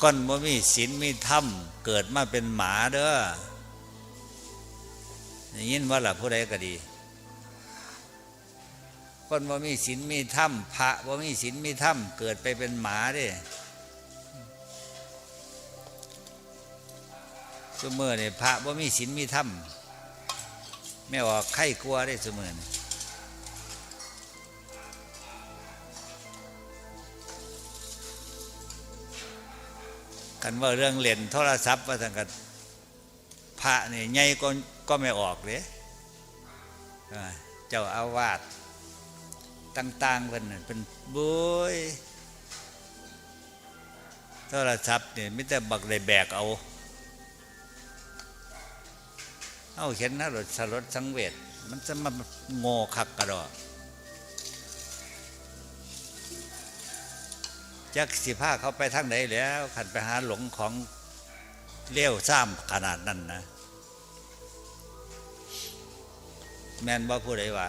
คนบ่มีศีลมีธรรมเกิดมาเป็นหมาเด้อยินว่าล่ะผู้ใดก็ดี คนบ่มีศีลมีธรรมพระบ่มีศีลมีธรรมเกิดไปเป็นหมาเด้สมือนี่พระบ่มีศีลมีธรรมไม่ออกไข้กลัวได้สมือนี่ กันว่าเรื่องเล่นโทรศัพท์ว่าทางกันพระนี่ใหญ่ก็ก็ไม่ออกเลยเจ้าอาวาสต่างๆเพิ่นน่ะเป็นบุยโทรศัพท์เนี่ยมิแต่บักได้แบกเอา เอาเห็นนะรถสลดสังเวชมันจะมาโง่คักกระดอ จักสิผ้าเขาไปทางไหนแล้วขันไปหาหลงของเลี้ยวซ้ำขนาดนั้นนะ แมนบ่ผู้ใดว่า